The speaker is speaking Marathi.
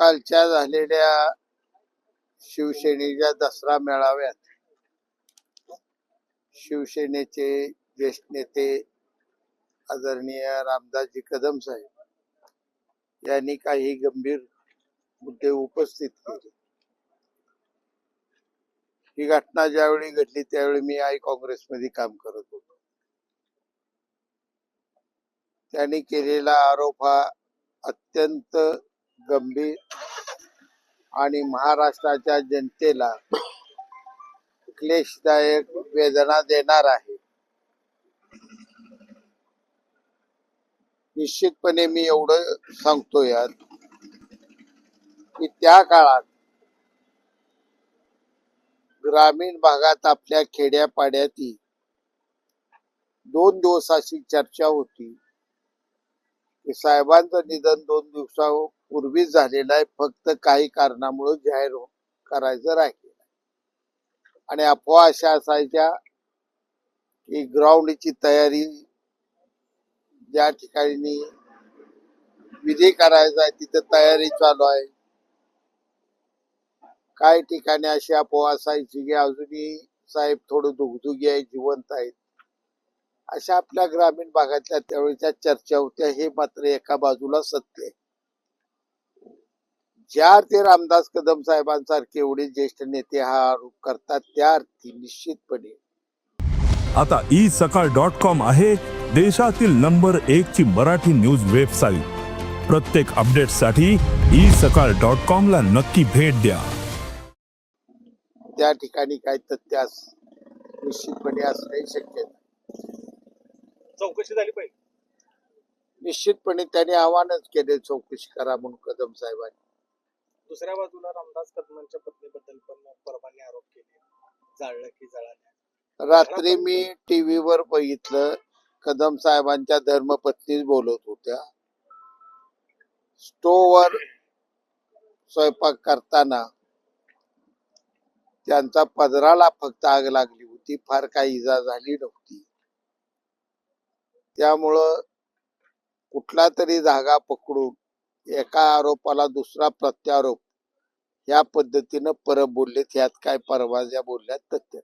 कालच्या झालेल्या शिवसेनेच्या दसरा मेळाव्यात शिवसेनेचे ज्येष्ठ नेते आदरणीय रामदासजी कदम साहेब यांनी काही गंभीर मुद्दे उपस्थित केले. ही घटना ज्यावेळी घडली त्यावेळी मी आई काँग्रेसमध्ये काम करत होतो. त्यांनी केलेला आरोप हा अत्यंत गंभीर आणि महाराष्ट्राच्या जनतेला क्लेशदायक वेदना देणार आहे. निश्चितपणे मी एवढं सांगतो यात की त्या काळात ग्रामीण भागात आपल्या खेड्यापाड्यातील दोन दिवसाची चर्चा होती की साहेबांचं निधन दोन दिवसा पूर्वी झालेलं आहे फक्त काही कारणामुळे जाहीर हो- करायचं राहिलेलं आहे. आणि अफवा अशा असायच्या की ग्राउंडची तयारी ज्या ठिकाणी विधी करायचा आहे तिथे तयारी चालू आहे. काही ठिकाणी अशी अफवा असायची की अजूनही साहेब थोडं दुगदुगी आहे जिवंत आहेत. अशा आपल्या ग्रामीण भागातल्या त्यावेळेच्या चर्चा होत्या हे मात्र एका बाजूला सत्य आहे. ज्या अर्थी रामदास कदम साहेबांसारखे एवढे ज्येष्ठ नेते हा आरोप करतात त्या अर्थी निश्चितपणे. आता ई सकाळ डॉट कॉम आहे देशातील नंबर एक ची मराठी न्यूज वेबसाईट. प्रत्येक अपडेटसाठी ई सकाळ डॉट कॉम ला नक्की भेट द्या. त्या ठिकाणी काही तथ्य अस निश्चितपणे असणे शक्य चौकशी झाली पाहिजे. निश्चितपणे त्यांनी आव्हानच केले चौकशी करा म्हणून कदम साहेबांनी. दुसऱ्या बाजूला रामदास कदमांच्या पत्नीबद्दल पण परवाने आरोप केले. जाळलं की जळाल्या रात्री मी टीव्हीवर बघितलं कदम साहेबांच्या धर्मपत्नी बोलत होत्या. स्टोवर स्वयंपाक करताना त्यांचा पदराला फक्त आग लागली होती फार काही इजा झाली नव्हती. त्यामुळं कुठला तरी धागा पकडून एका आरोपाला दुसरा प्रत्यारोप. या पद्धतीनं परत बोललेत. ह्यात काय परवाज्या बोलल्यात तथ्य